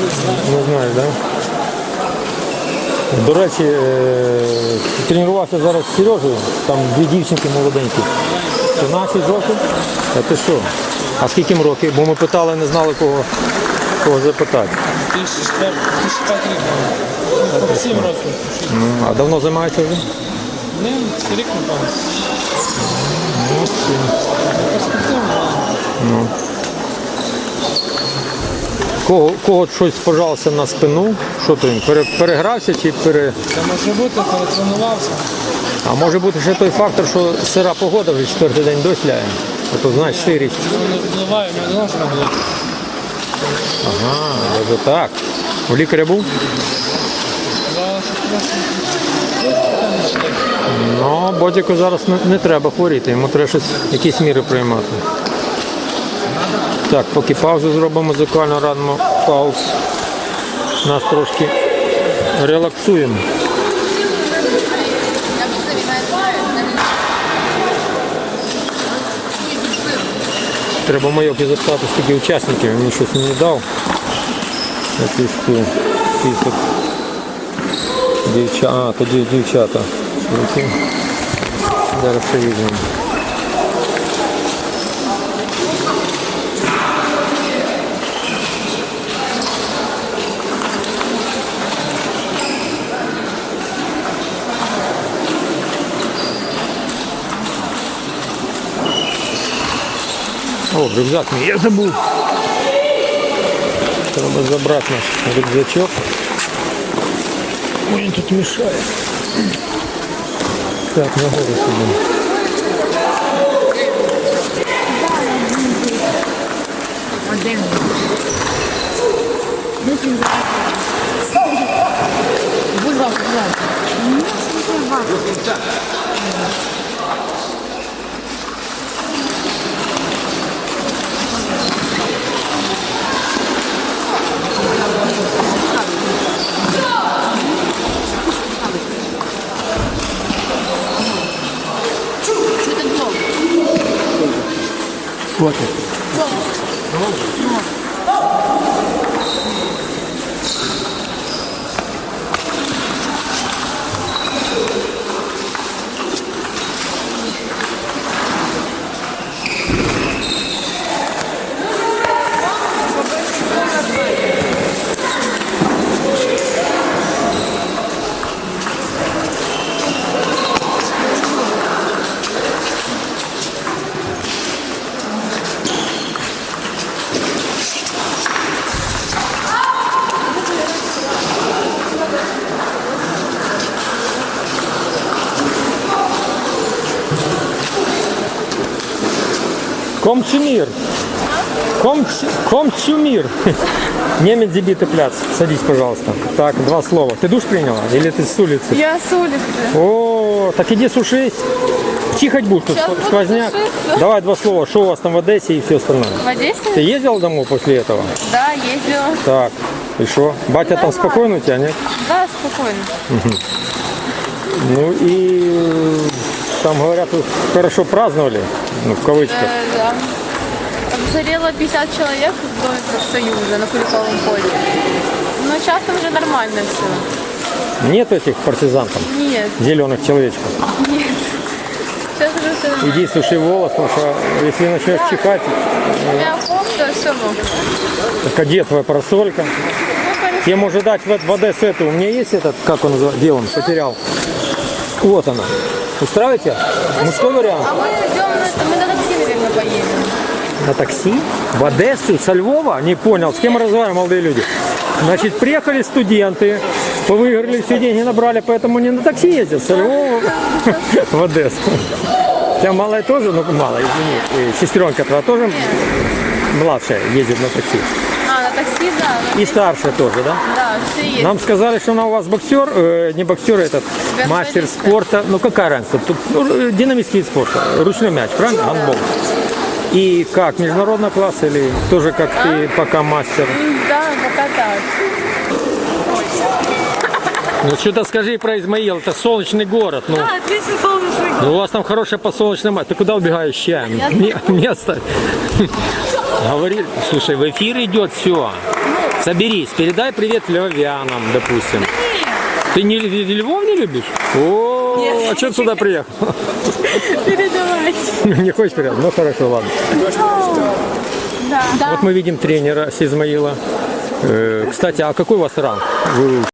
Не так? Да? До речі, е, тренувався зараз з Сережею, там дві дівчинки молоденькі. 13 років? А ти що? А скільки їм років? Бо ми питали, не знали кого, кого запитати. 2004 2005 рік. 7 років. Ну, а давно займаються вже? Не, рік напевно. Перспективно. Кого, кого щось пожалуйся на спину? Що то він? Пере, перегрався чи пере. Це може бути, перетренувався. А може бути ще той фактор, що сира погода вже четвертий день дощ ляє. А то знаєш сирість. Воно не впливає, не должно бути. Ага, навіть так. У лікаря був? Сказали, що просто Є ще. Ну, Бодіку зараз не, не треба хворіти, йому треба щось, якісь міри приймати. Так, поки паузу зробимо музикально, радимо пауз. Нас трошки релаксуємо. Треба майоки запитати, скільки учасників, він щось не дав. Список. Дівча... А, тоді дівчата. Зараз ще візьмемо. О, рюкзак мій, я забув. Треба забрати наш рюкзачок. Ой, Він тут мішає. Так, нагору сидимо. Boa tarde. Комцумир. Комц... Комцумир. Немец дебитый пляц. Садись, пожалуйста. Так, два слова. Ты душ приняла? Или ты с улицы? Я с улицы. О, так иди сушись. Чихать будешь, тут Сейчас сквозняк. сушиться. Давай два слова. Что у вас там в Одессе и все остальное? В Одессе? Ты ездил домой после этого? Да, ездила. Так. И что? Батя там Нормально. спокойно у тебя, нет? Да, спокойно. Ну и там говорят, хорошо праздновали, ну в кавычках. Э, да. Обсорело 50 человек в Доме профсоюза на Куликовом поле. Но сейчас там уже нормально все. Нет этих партизан там, Нет, зеленых человечков. нет. Сейчас уже все нормально. Иди суши волос, потому что если начнешь чихать, У меня кофта, все равно. кадет твоя парасолька. Тебе может дать в, в Одессу эту. У меня есть этот, как он называется, делом, потерял. Вот она. Устраиваете? Мужской вариант. А мы идем на это, мы на такси, наверное, поедем. На такси? В Одессу? Со Львова? Не понял. С кем мы разговариваем, молодые люди? Значит, приехали студенты, повыиграли все деньги, набрали, поэтому не на такси ездят, со Львова в Одессу. У тебя малая тоже, ну малая, извини, э, сестренка твоя тоже младшая ездит на такси. А, на такси, да. И старшая тоже, да? Да, все есть. Нам сказали, что она у вас боксер, э, не боксер, этот мастер Гандболист. спорта. Ну какая разница? Тут ну, динамический вид спорта, ручной мяч, правильно? Гандбол. И как, международный класс или тоже как ты пока мастер? М, Да, пока так. Ну что-то скажи про Измаил, это солнечный город. Ну, Да, отлично солнечный ну, у вас там хорошая подсолнечная мать. Ты куда убегаешь чаем? Ме- Место. Говори, слушай, в эфир идет все. Соберись, передай привет львовянам, допустим. Ты не Львов не любишь? О, а что ты сюда приехал? Передавайте. Не хочешь передать? Ну хорошо, ладно. Да. Вот мы видим тренера Сизмаила. Э, Кстати, а какой у вас ранг?